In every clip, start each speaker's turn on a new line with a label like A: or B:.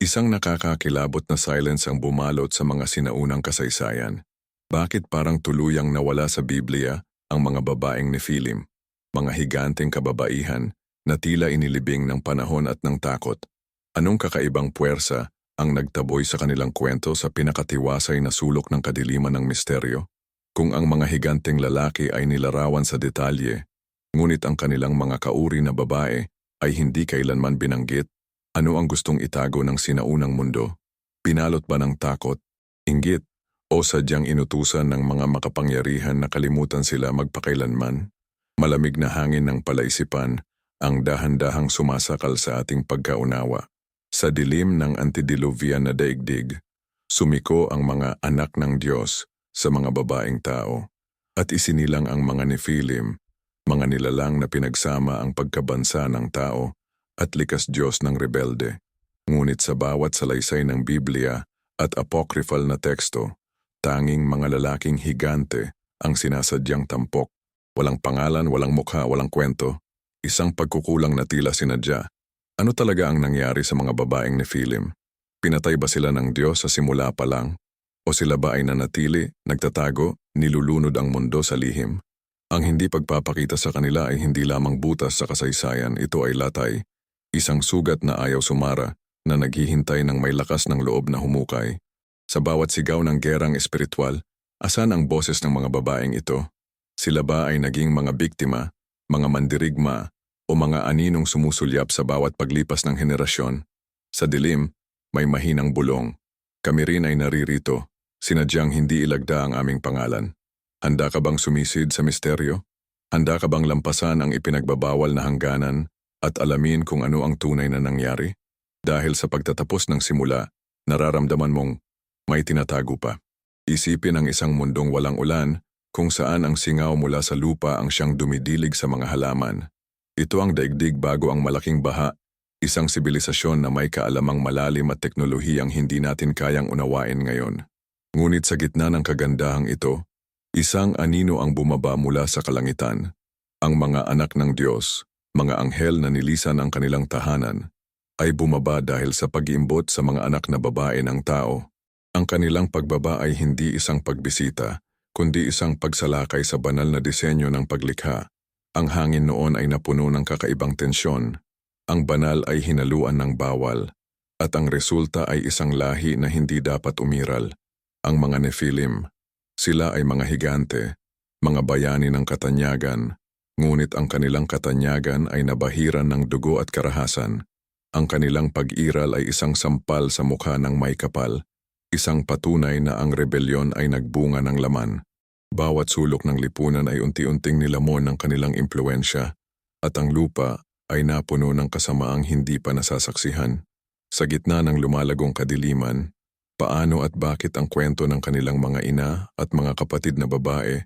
A: Isang nakakakilabot na silence ang bumalot sa mga sinaunang kasaysayan. Bakit parang tuluyang nawala sa Biblia ang mga babaeng ni Philim, mga higanteng kababaihan na tila inilibing ng panahon at ng takot? Anong kakaibang puwersa ang nagtaboy sa kanilang kwento sa pinakatiwasay na sulok ng kadiliman ng misteryo? Kung ang mga higanteng lalaki ay nilarawan sa detalye, ngunit ang kanilang mga kauri na babae ay hindi kailanman binanggit, ano ang gustong itago ng sinaunang mundo? Pinalot ba ng takot, inggit, o sadyang inutusan ng mga makapangyarihan na kalimutan sila magpakailanman? Malamig na hangin ng palaisipan ang dahan-dahang sumasakal sa ating pagkaunawa. Sa dilim ng antediluvian na daigdig, sumiko ang mga anak ng Diyos sa mga babaeng tao at isinilang ang mga Nephilim, mga nilalang na pinagsama ang pagkabansa ng tao at likas Diyos ng rebelde. Ngunit sa bawat salaysay ng Biblia at apocryphal na teksto, tanging mga lalaking higante ang sinasadyang tampok. Walang pangalan, walang mukha, walang kwento. Isang pagkukulang na tila sinadya. Ano talaga ang nangyari sa mga babaeng ni Philim? Pinatay ba sila ng Diyos sa simula pa lang? O sila ba ay nanatili, nagtatago, nilulunod ang mundo sa lihim? Ang hindi pagpapakita sa kanila ay hindi lamang butas sa kasaysayan, ito ay latay, Isang sugat na ayaw sumara na naghihintay ng may lakas ng loob na humukay. Sa bawat sigaw ng gerang espiritual, asan ang boses ng mga babaeng ito? Sila ba ay naging mga biktima, mga mandirigma, o mga aninong sumusulyap sa bawat paglipas ng henerasyon? Sa dilim, may mahinang bulong. Kami rin ay naririto, sinadyang hindi ilagda ang aming pangalan. Handa ka bang sumisid sa misteryo? Handa ka bang lampasan ang ipinagbabawal na hangganan at alamin kung ano ang tunay na nangyari? Dahil sa pagtatapos ng simula, nararamdaman mong may tinatago pa. Isipin ang isang mundong walang ulan kung saan ang singaw mula sa lupa ang siyang dumidilig sa mga halaman. Ito ang daigdig bago ang malaking baha, isang sibilisasyon na may kaalamang malalim at teknolohiyang hindi natin kayang unawain ngayon. Ngunit sa gitna ng kagandahang ito, isang anino ang bumaba mula sa kalangitan. Ang mga anak ng Diyos, mga anghel na nilisan ang kanilang tahanan, ay bumaba dahil sa pag-iimbot sa mga anak na babae ng tao. Ang kanilang pagbaba ay hindi isang pagbisita, kundi isang pagsalakay sa banal na disenyo ng paglikha. Ang hangin noon ay napuno ng kakaibang tensyon. Ang banal ay hinaluan ng bawal, at ang resulta ay isang lahi na hindi dapat umiral. Ang mga Nephilim, sila ay mga higante, mga bayani ng katanyagan, Ngunit ang kanilang katanyagan ay nabahiran ng dugo at karahasan. Ang kanilang pag-iral ay isang sampal sa mukha ng may kapal, isang patunay na ang rebelyon ay nagbunga ng laman. Bawat sulok ng lipunan ay unti-unting nilamon ng kanilang impluensya, at ang lupa ay napuno ng kasamaang hindi pa nasasaksihan. Sa gitna ng lumalagong kadiliman, paano at bakit ang kwento ng kanilang mga ina at mga kapatid na babae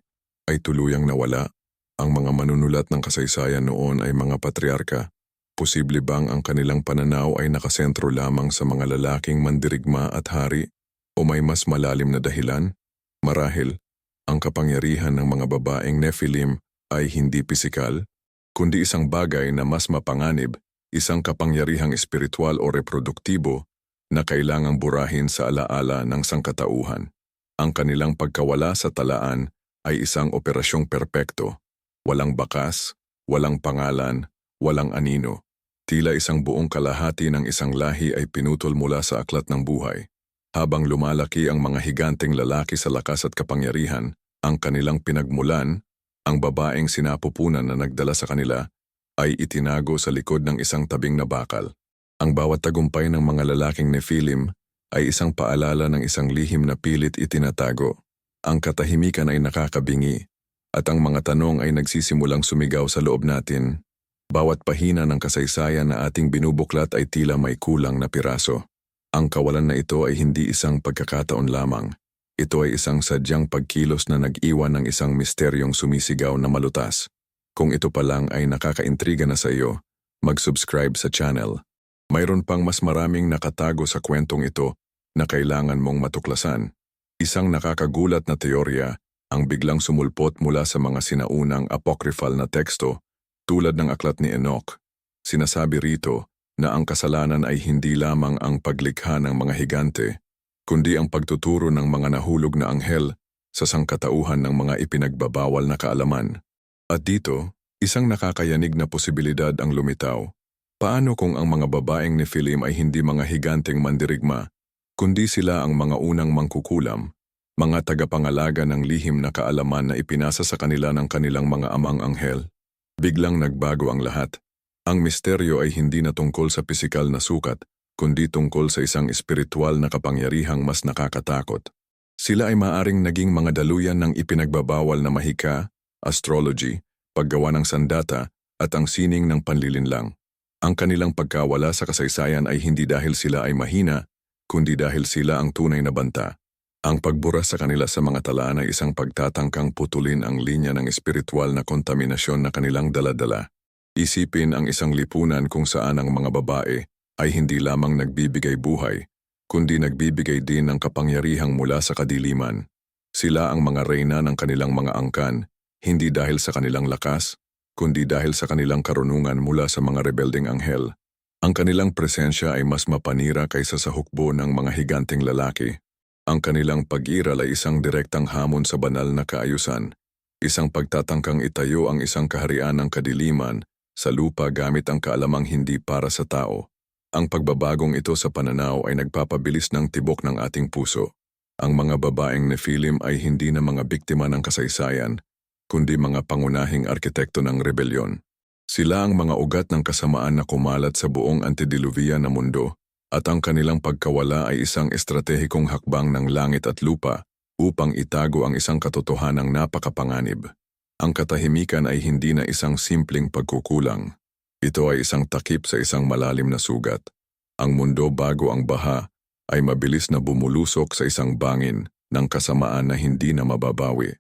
A: ay tuluyang nawala ang mga manunulat ng kasaysayan noon ay mga patriarka. Posible bang ang kanilang pananaw ay nakasentro lamang sa mga lalaking mandirigma at hari? O may mas malalim na dahilan? Marahil, ang kapangyarihan ng mga babaeng Nephilim ay hindi pisikal, kundi isang bagay na mas mapanganib, isang kapangyarihang espiritual o reproduktibo na kailangang burahin sa alaala ng sangkatauhan. Ang kanilang pagkawala sa talaan ay isang operasyong perpekto Walang bakas, walang pangalan, walang anino. Tila isang buong kalahati ng isang lahi ay pinutol mula sa aklat ng buhay. Habang lumalaki ang mga higanteng lalaki sa lakas at kapangyarihan, ang kanilang pinagmulan, ang babaeng sinapupunan na nagdala sa kanila, ay itinago sa likod ng isang tabing na bakal. Ang bawat tagumpay ng mga lalaking Nephilim ay isang paalala ng isang lihim na pilit itinatago. Ang katahimikan ay nakakabingi, at ang mga tanong ay nagsisimulang sumigaw sa loob natin. Bawat pahina ng kasaysayan na ating binubuklat ay tila may kulang na piraso. Ang kawalan na ito ay hindi isang pagkakataon lamang. Ito ay isang sadyang pagkilos na nag-iwan ng isang misteryong sumisigaw na malutas. Kung ito pa lang ay nakakaintriga na sa iyo, mag-subscribe sa channel. Mayroon pang mas maraming nakatago sa kwentong ito na kailangan mong matuklasan. Isang nakakagulat na teorya ang biglang sumulpot mula sa mga sinaunang apocryphal na teksto tulad ng aklat ni Enoch. Sinasabi rito na ang kasalanan ay hindi lamang ang paglikha ng mga higante, kundi ang pagtuturo ng mga nahulog na anghel sa sangkatauhan ng mga ipinagbabawal na kaalaman. At dito, isang nakakayanig na posibilidad ang lumitaw. Paano kung ang mga babaeng ni Philim ay hindi mga higanteng mandirigma, kundi sila ang mga unang mangkukulam, mga tagapangalaga ng lihim na kaalaman na ipinasa sa kanila ng kanilang mga amang anghel? Biglang nagbago ang lahat. Ang misteryo ay hindi na tungkol sa pisikal na sukat, kundi tungkol sa isang espiritual na kapangyarihang mas nakakatakot. Sila ay maaring naging mga daluyan ng ipinagbabawal na mahika, astrology, paggawa ng sandata, at ang sining ng panlilinlang. Ang kanilang pagkawala sa kasaysayan ay hindi dahil sila ay mahina, kundi dahil sila ang tunay na banta. Ang pagbura sa kanila sa mga talaan ay isang pagtatangkang putulin ang linya ng espiritual na kontaminasyon na kanilang daladala. Isipin ang isang lipunan kung saan ang mga babae ay hindi lamang nagbibigay buhay, kundi nagbibigay din ng kapangyarihang mula sa kadiliman. Sila ang mga reyna ng kanilang mga angkan, hindi dahil sa kanilang lakas, kundi dahil sa kanilang karunungan mula sa mga rebelding anghel. Ang kanilang presensya ay mas mapanira kaysa sa hukbo ng mga higanting lalaki. Ang kanilang pag-iral ay isang direktang hamon sa banal na kaayusan, isang pagtatangkang itayo ang isang kaharian ng kadiliman sa lupa gamit ang kaalamang hindi para sa tao. Ang pagbabagong ito sa pananaw ay nagpapabilis ng tibok ng ating puso. Ang mga babaeng Nephilim ay hindi na mga biktima ng kasaysayan, kundi mga pangunahing arkitekto ng rebelyon. Sila ang mga ugat ng kasamaan na kumalat sa buong antediluvian na mundo at ang kanilang pagkawala ay isang estratehikong hakbang ng langit at lupa upang itago ang isang katotohanang napakapanganib. Ang katahimikan ay hindi na isang simpleng pagkukulang. Ito ay isang takip sa isang malalim na sugat. Ang mundo bago ang baha ay mabilis na bumulusok sa isang bangin ng kasamaan na hindi na mababawi.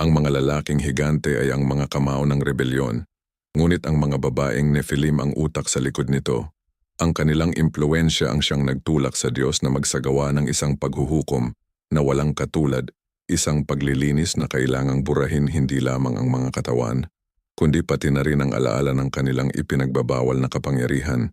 A: Ang mga lalaking higante ay ang mga kamao ng rebelyon, ngunit ang mga babaeng Nephilim ang utak sa likod nito. Ang kanilang impluensya ang siyang nagtulak sa Diyos na magsagawa ng isang paghuhukom na walang katulad isang paglilinis na kailangang burahin hindi lamang ang mga katawan, kundi pati na rin ang alaala ng kanilang ipinagbabawal na kapangyarihan.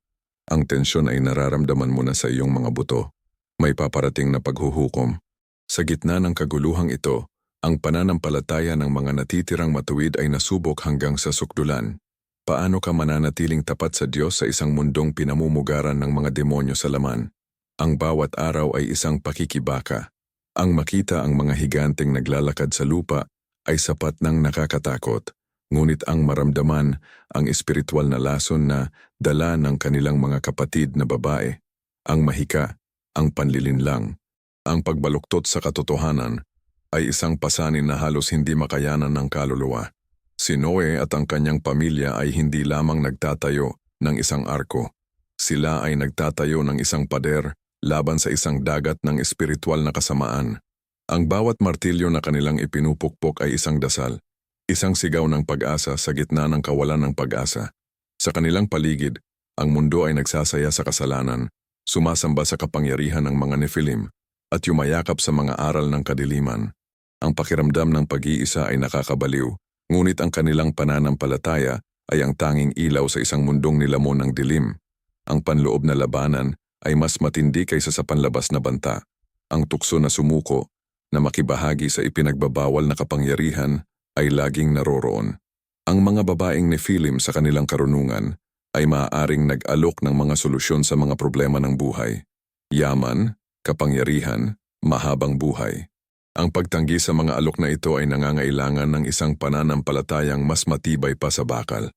A: Ang tensyon ay nararamdaman mo na sa iyong mga buto. May paparating na paghuhukom. Sa gitna ng kaguluhang ito, ang pananampalataya ng mga natitirang matuwid ay nasubok hanggang sa sukdulan. Paano ka mananatiling tapat sa Diyos sa isang mundong pinamumugaran ng mga demonyo sa laman? Ang bawat araw ay isang pakikibaka. Ang makita ang mga higanteng naglalakad sa lupa ay sapat ng nakakatakot, ngunit ang maramdaman ang espiritual na lason na dala ng kanilang mga kapatid na babae, ang mahika, ang panlilinlang, ang pagbaluktot sa katotohanan ay isang pasanin na halos hindi makayanan ng kaluluwa. Si Noe at ang kanyang pamilya ay hindi lamang nagtatayo ng isang arko. Sila ay nagtatayo ng isang pader laban sa isang dagat ng espiritual na kasamaan. Ang bawat martilyo na kanilang ipinupukpok ay isang dasal, isang sigaw ng pag-asa sa gitna ng kawalan ng pag-asa. Sa kanilang paligid, ang mundo ay nagsasaya sa kasalanan, sumasamba sa kapangyarihan ng mga Nephilim, at yumayakap sa mga aral ng kadiliman. Ang pakiramdam ng pag-iisa ay nakakabaliw, ngunit ang kanilang pananampalataya ay ang tanging ilaw sa isang mundong nilamon ng dilim. Ang panloob na labanan ay mas matindi kaysa sa panlabas na banta. Ang tukso na sumuko, na makibahagi sa ipinagbabawal na kapangyarihan, ay laging naroroon. Ang mga babaeng Nephilim sa kanilang karunungan ay maaaring nag-alok ng mga solusyon sa mga problema ng buhay. Yaman, kapangyarihan, mahabang buhay. Ang pagtanggi sa mga alok na ito ay nangangailangan ng isang pananampalatayang mas matibay pa sa bakal.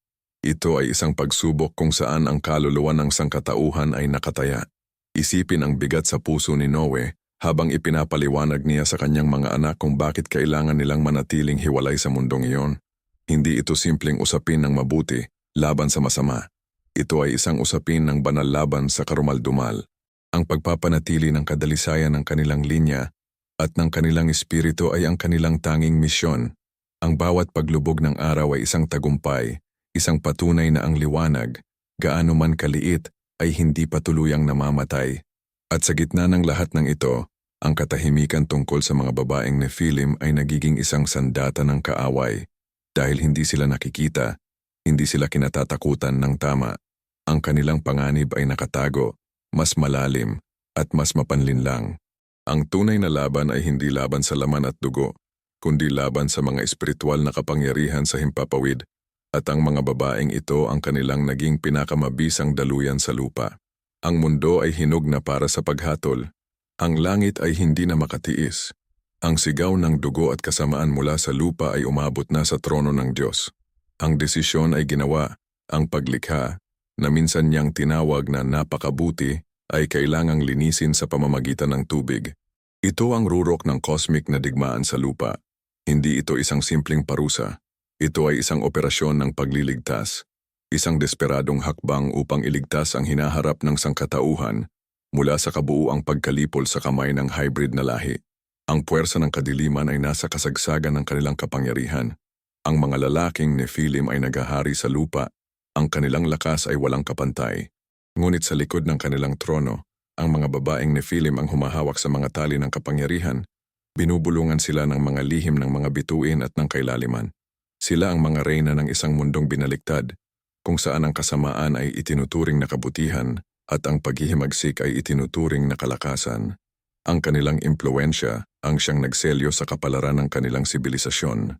A: Ito ay isang pagsubok kung saan ang kaluluwa ng sangkatauhan ay nakataya. Isipin ang bigat sa puso ni Noe habang ipinapaliwanag niya sa kanyang mga anak kung bakit kailangan nilang manatiling hiwalay sa mundong iyon. Hindi ito simpleng usapin ng mabuti laban sa masama. Ito ay isang usapin ng banal laban sa karumaldumal. Ang pagpapanatili ng kadalisayan ng kanilang linya at ng kanilang espiritu ay ang kanilang tanging misyon. Ang bawat paglubog ng araw ay isang tagumpay, isang patunay na ang liwanag, gaano man kaliit, ay hindi pa tuluyang namamatay. At sa gitna ng lahat ng ito, ang katahimikan tungkol sa mga babaeng Nephilim ay nagiging isang sandata ng kaaway dahil hindi sila nakikita, hindi sila kinatatakutan ng tama. Ang kanilang panganib ay nakatago, mas malalim, at mas mapanlinlang. Ang tunay na laban ay hindi laban sa laman at dugo, kundi laban sa mga espiritual na kapangyarihan sa himpapawid, at ang mga babaeng ito ang kanilang naging pinakamabisang daluyan sa lupa. Ang mundo ay hinog na para sa paghatol. Ang langit ay hindi na makatiis. Ang sigaw ng dugo at kasamaan mula sa lupa ay umabot na sa trono ng Diyos. Ang desisyon ay ginawa, ang paglikha, na minsan niyang tinawag na napakabuti, ay kailangang linisin sa pamamagitan ng tubig. Ito ang rurok ng cosmic na digmaan sa lupa. Hindi ito isang simpleng parusa. Ito ay isang operasyon ng pagliligtas, isang desperadong hakbang upang iligtas ang hinaharap ng sangkatauhan mula sa kabuuang pagkalipol sa kamay ng hybrid na lahi. Ang puwersa ng kadiliman ay nasa kasagsagan ng kanilang kapangyarihan. Ang mga lalaking Nephilim ay nagahari sa lupa. Ang kanilang lakas ay walang kapantay. Ngunit sa likod ng kanilang trono, ang mga babaeng Nephilim ang humahawak sa mga tali ng kapangyarihan. Binubulungan sila ng mga lihim ng mga bituin at ng kailaliman. Sila ang mga reyna ng isang mundong binaliktad, kung saan ang kasamaan ay itinuturing na kabutihan at ang paghihimagsik ay itinuturing na kalakasan. Ang kanilang impluensya ang siyang nagselyo sa kapalaran ng kanilang sibilisasyon.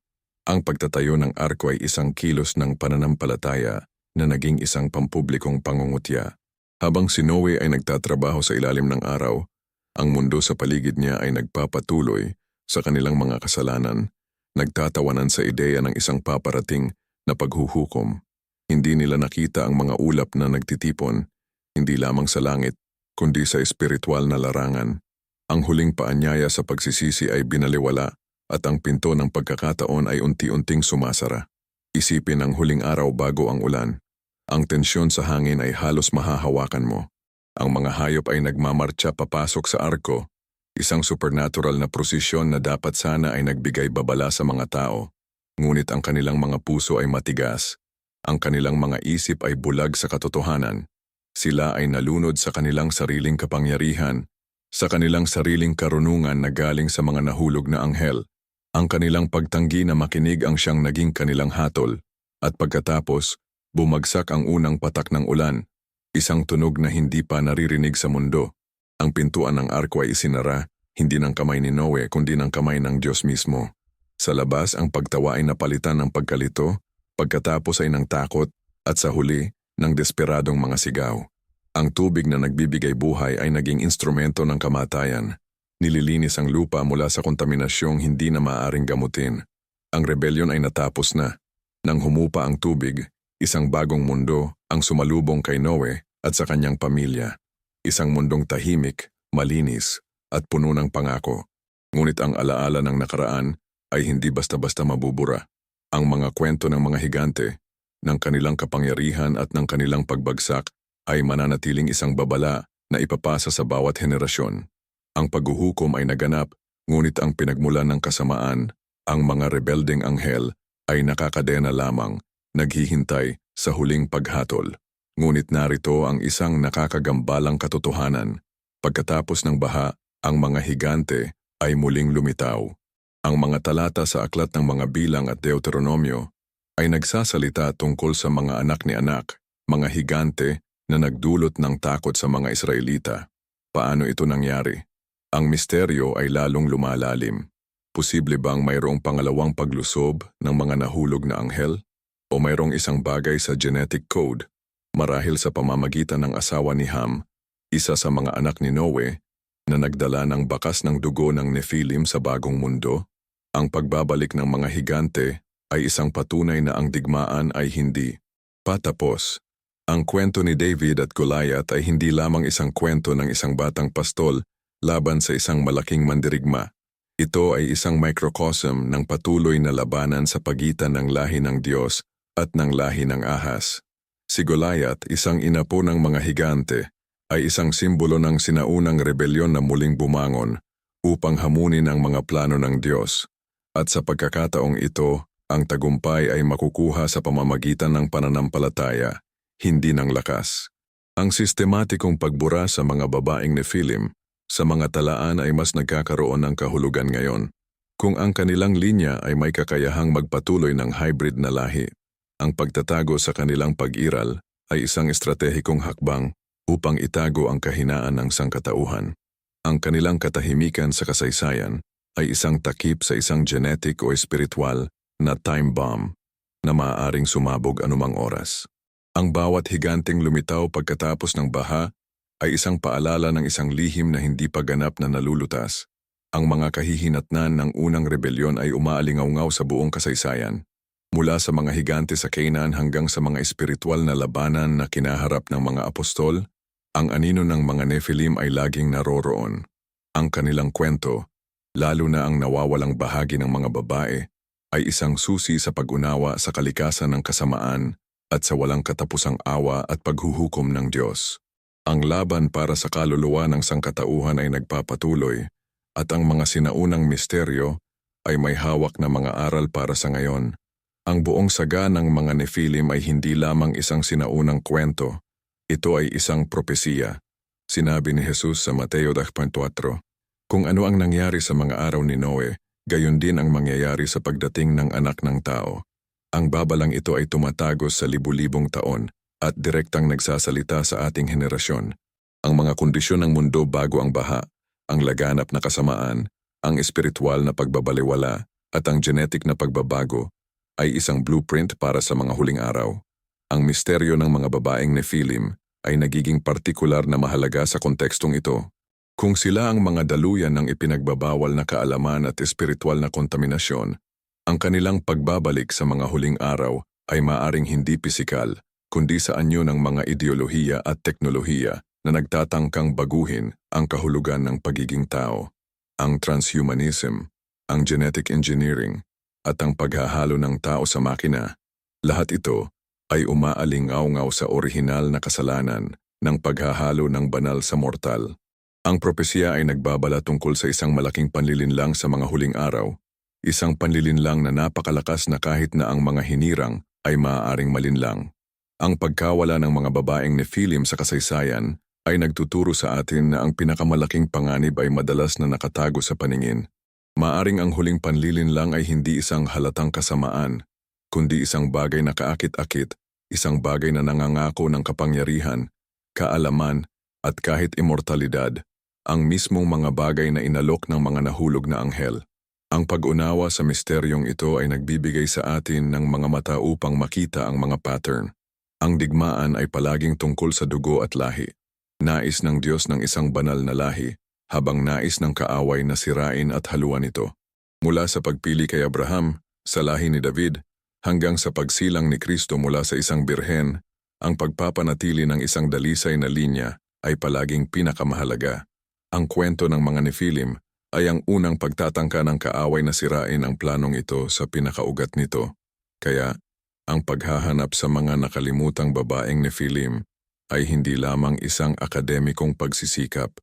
A: Ang pagtatayo ng arko ay isang kilos ng pananampalataya na naging isang pampublikong pangungutya. Habang si Noe ay nagtatrabaho sa ilalim ng araw, ang mundo sa paligid niya ay nagpapatuloy sa kanilang mga kasalanan, nagtatawanan sa ideya ng isang paparating na paghuhukom. Hindi nila nakita ang mga ulap na nagtitipon, hindi lamang sa langit, kundi sa espiritual na larangan. Ang huling paanyaya sa pagsisisi ay binaliwala at ang pinto ng pagkakataon ay unti-unting sumasara. Isipin ang huling araw bago ang ulan. Ang tensyon sa hangin ay halos mahahawakan mo. Ang mga hayop ay nagmamarcha papasok sa arko, isang supernatural na prosesyon na dapat sana ay nagbigay babala sa mga tao. Ngunit ang kanilang mga puso ay matigas. Ang kanilang mga isip ay bulag sa katotohanan. Sila ay nalunod sa kanilang sariling kapangyarihan, sa kanilang sariling karunungan na galing sa mga nahulog na anghel. Ang kanilang pagtanggi na makinig ang siyang naging kanilang hatol. At pagkatapos, bumagsak ang unang patak ng ulan, isang tunog na hindi pa naririnig sa mundo. Ang pintuan ng arko ay isinara, hindi ng kamay ni Noe kundi ng kamay ng Diyos mismo. Sa labas ang pagtawa ay napalitan ng pagkalito, pagkatapos ay ng takot, at sa huli, ng desperadong mga sigaw. Ang tubig na nagbibigay buhay ay naging instrumento ng kamatayan. Nililinis ang lupa mula sa kontaminasyong hindi na maaaring gamutin. Ang rebelyon ay natapos na. Nang humupa ang tubig, isang bagong mundo ang sumalubong kay Noe at sa kanyang pamilya. Isang mundong tahimik, malinis, at puno ng pangako. Ngunit ang alaala ng nakaraan ay hindi basta-basta mabubura. Ang mga kwento ng mga higante, ng kanilang kapangyarihan at ng kanilang pagbagsak ay mananatiling isang babala na ipapasa sa bawat henerasyon. Ang paghuhukom ay naganap, ngunit ang pinagmulan ng kasamaan, ang mga rebelding anghel, ay nakakadena lamang, naghihintay sa huling paghatol. Ngunit narito ang isang nakakagambalang katotohanan. Pagkatapos ng baha, ang mga higante ay muling lumitaw. Ang mga talata sa aklat ng mga bilang at Deuteronomyo ay nagsasalita tungkol sa mga anak ni anak, mga higante na nagdulot ng takot sa mga Israelita. Paano ito nangyari? Ang misteryo ay lalong lumalalim. Posible bang mayroong pangalawang paglusob ng mga nahulog na anghel? O mayroong isang bagay sa genetic code, marahil sa pamamagitan ng asawa ni Ham, isa sa mga anak ni Noe, na nagdala ng bakas ng dugo ng Nephilim sa bagong mundo? Ang pagbabalik ng mga higante ay isang patunay na ang digmaan ay hindi patapos. Ang kwento ni David at Goliath ay hindi lamang isang kwento ng isang batang pastol laban sa isang malaking mandirigma. Ito ay isang microcosm ng patuloy na labanan sa pagitan ng lahi ng Diyos at ng lahi ng ahas. Si Goliath, isang inapo ng mga higante, ay isang simbolo ng sinaunang rebelyon na muling bumangon upang hamunin ang mga plano ng Diyos. At sa pagkakataong ito, ang tagumpay ay makukuha sa pamamagitan ng pananampalataya hindi ng lakas. Ang sistematikong pagbura sa mga babaeng Nephilim sa mga talaan ay mas nagkakaroon ng kahulugan ngayon. Kung ang kanilang linya ay may kakayahang magpatuloy ng hybrid na lahi, ang pagtatago sa kanilang pag-iral ay isang estratehikong hakbang upang itago ang kahinaan ng sangkatauhan. Ang kanilang katahimikan sa kasaysayan ay isang takip sa isang genetic o espiritual na time bomb na maaaring sumabog anumang oras. Ang bawat higanting lumitaw pagkatapos ng baha ay isang paalala ng isang lihim na hindi pa ganap na nalulutas. Ang mga kahihinatnan ng unang rebelyon ay umaalingaw sa buong kasaysayan. Mula sa mga higante sa Canaan hanggang sa mga espiritual na labanan na kinaharap ng mga apostol, ang anino ng mga Nephilim ay laging naroroon. Ang kanilang kwento, lalo na ang nawawalang bahagi ng mga babae, ay isang susi sa pag-unawa sa kalikasan ng kasamaan at sa walang katapusang awa at paghuhukom ng Diyos. Ang laban para sa kaluluwa ng sangkatauhan ay nagpapatuloy at ang mga sinaunang misteryo ay may hawak na mga aral para sa ngayon. Ang buong saga ng mga Nephilim ay hindi lamang isang sinaunang kwento. Ito ay isang propesiya. Sinabi ni Jesus sa Mateo 10.4, Kung ano ang nangyari sa mga araw ni Noe, gayon din ang mangyayari sa pagdating ng anak ng tao. Ang babalang ito ay tumatagos sa libu-libong taon at direktang nagsasalita sa ating henerasyon. Ang mga kondisyon ng mundo bago ang baha, ang laganap na kasamaan, ang espiritual na pagbabaliwala at ang genetic na pagbabago ay isang blueprint para sa mga huling araw. Ang misteryo ng mga babaeng Nephilim ay nagiging partikular na mahalaga sa kontekstong ito. Kung sila ang mga daluyan ng ipinagbabawal na kaalaman at espiritual na kontaminasyon, ang kanilang pagbabalik sa mga huling araw ay maaring hindi pisikal, kundi sa anyo ng mga ideolohiya at teknolohiya na nagtatangkang baguhin ang kahulugan ng pagiging tao. Ang transhumanism, ang genetic engineering, at ang paghahalo ng tao sa makina, lahat ito ay umaalingaw sa orihinal na kasalanan ng paghahalo ng banal sa mortal. Ang propesya ay nagbabala tungkol sa isang malaking panlilinlang sa mga huling araw Isang panlilinlang na napakalakas na kahit na ang mga hinirang ay maaaring malinlang. Ang pagkawala ng mga babaeng Nephilim sa kasaysayan ay nagtuturo sa atin na ang pinakamalaking panganib ay madalas na nakatago sa paningin. Maaring ang huling panlilinlang ay hindi isang halatang kasamaan, kundi isang bagay na kaakit-akit, isang bagay na nangangako ng kapangyarihan, kaalaman, at kahit immortalidad, ang mismong mga bagay na inalok ng mga nahulog na anghel. Ang pag-unawa sa misteryong ito ay nagbibigay sa atin ng mga mata upang makita ang mga pattern. Ang digmaan ay palaging tungkol sa dugo at lahi. Nais ng Diyos ng isang banal na lahi, habang nais ng kaaway na sirain at haluan ito. Mula sa pagpili kay Abraham, sa lahi ni David, hanggang sa pagsilang ni Kristo mula sa isang birhen, ang pagpapanatili ng isang dalisay na linya ay palaging pinakamahalaga. Ang kwento ng mga Nephilim ay ang unang pagtatangka ng kaaway na sirain ang planong ito sa pinakaugat nito. Kaya, ang paghahanap sa mga nakalimutang babaeng Nephilim ay hindi lamang isang akademikong pagsisikap.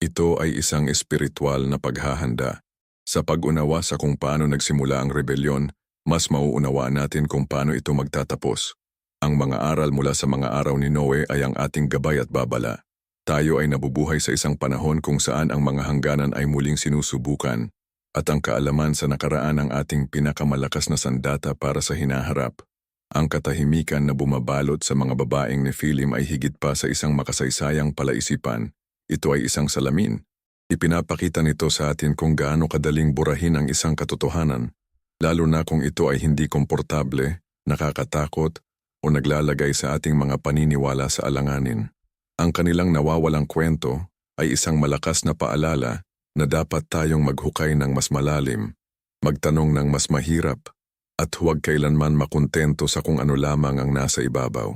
A: Ito ay isang espiritual na paghahanda. Sa pag-unawa sa kung paano nagsimula ang rebelyon, mas mauunawaan natin kung paano ito magtatapos. Ang mga aral mula sa mga araw ni Noe ay ang ating gabay at babala. Tayo ay nabubuhay sa isang panahon kung saan ang mga hangganan ay muling sinusubukan at ang kaalaman sa nakaraan ang ating pinakamalakas na sandata para sa hinaharap. Ang katahimikan na bumabalot sa mga babaeng ni Nephilim ay higit pa sa isang makasaysayang palaisipan. Ito ay isang salamin. Ipinapakita nito sa atin kung gaano kadaling burahin ang isang katotohanan, lalo na kung ito ay hindi komportable, nakakatakot, o naglalagay sa ating mga paniniwala sa alanganin. Ang kanilang nawawalang kwento ay isang malakas na paalala na dapat tayong maghukay ng mas malalim, magtanong ng mas mahirap, at huwag kailanman makontento sa kung ano lamang ang nasa ibabaw.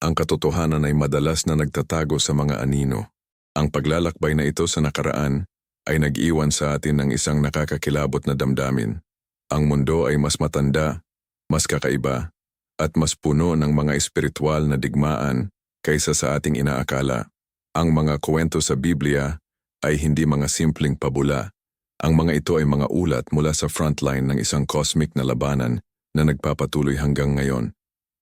A: Ang katotohanan ay madalas na nagtatago sa mga anino. Ang paglalakbay na ito sa nakaraan ay nag-iwan sa atin ng isang nakakakilabot na damdamin. Ang mundo ay mas matanda, mas kakaiba, at mas puno ng mga espiritual na digmaan kaysa sa ating inaakala. Ang mga kwento sa Biblia ay hindi mga simpleng pabula. Ang mga ito ay mga ulat mula sa frontline ng isang cosmic na labanan na nagpapatuloy hanggang ngayon.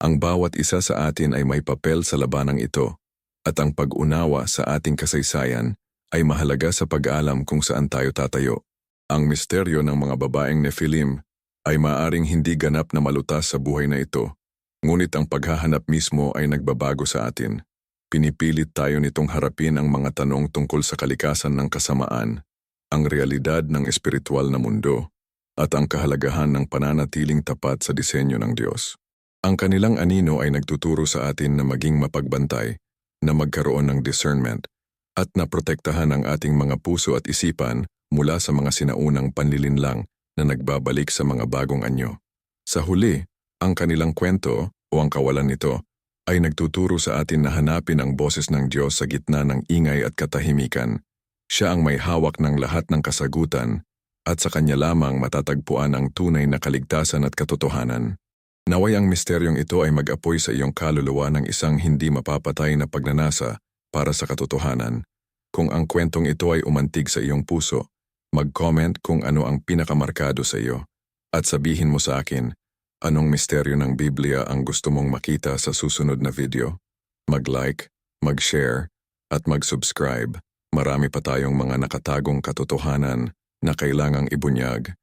A: Ang bawat isa sa atin ay may papel sa labanang ito, at ang pag-unawa sa ating kasaysayan ay mahalaga sa pag-alam kung saan tayo tatayo. Ang misteryo ng mga babaeng Nephilim ay maaring hindi ganap na malutas sa buhay na ito, Ngunit ang paghahanap mismo ay nagbabago sa atin. Pinipilit tayo nitong harapin ang mga tanong tungkol sa kalikasan ng kasamaan, ang realidad ng espiritual na mundo, at ang kahalagahan ng pananatiling tapat sa disenyo ng Diyos. Ang kanilang anino ay nagtuturo sa atin na maging mapagbantay, na magkaroon ng discernment, at na protektahan ang ating mga puso at isipan mula sa mga sinaunang panlilinlang na nagbabalik sa mga bagong anyo. Sa huli, ang kanilang kwento o ang kawalan nito ay nagtuturo sa atin na hanapin ang boses ng Diyos sa gitna ng ingay at katahimikan. Siya ang may hawak ng lahat ng kasagutan at sa kanya lamang matatagpuan ang tunay na kaligtasan at katotohanan. Naway ang misteryong ito ay mag-apoy sa iyong kaluluwa ng isang hindi mapapatay na pagnanasa para sa katotohanan. Kung ang kwentong ito ay umantig sa iyong puso, mag-comment kung ano ang pinakamarkado sa iyo at sabihin mo sa akin anong misteryo ng Biblia ang gusto mong makita sa susunod na video. Mag-like, mag-share, at mag-subscribe. Marami pa tayong mga nakatagong katotohanan na kailangang ibunyag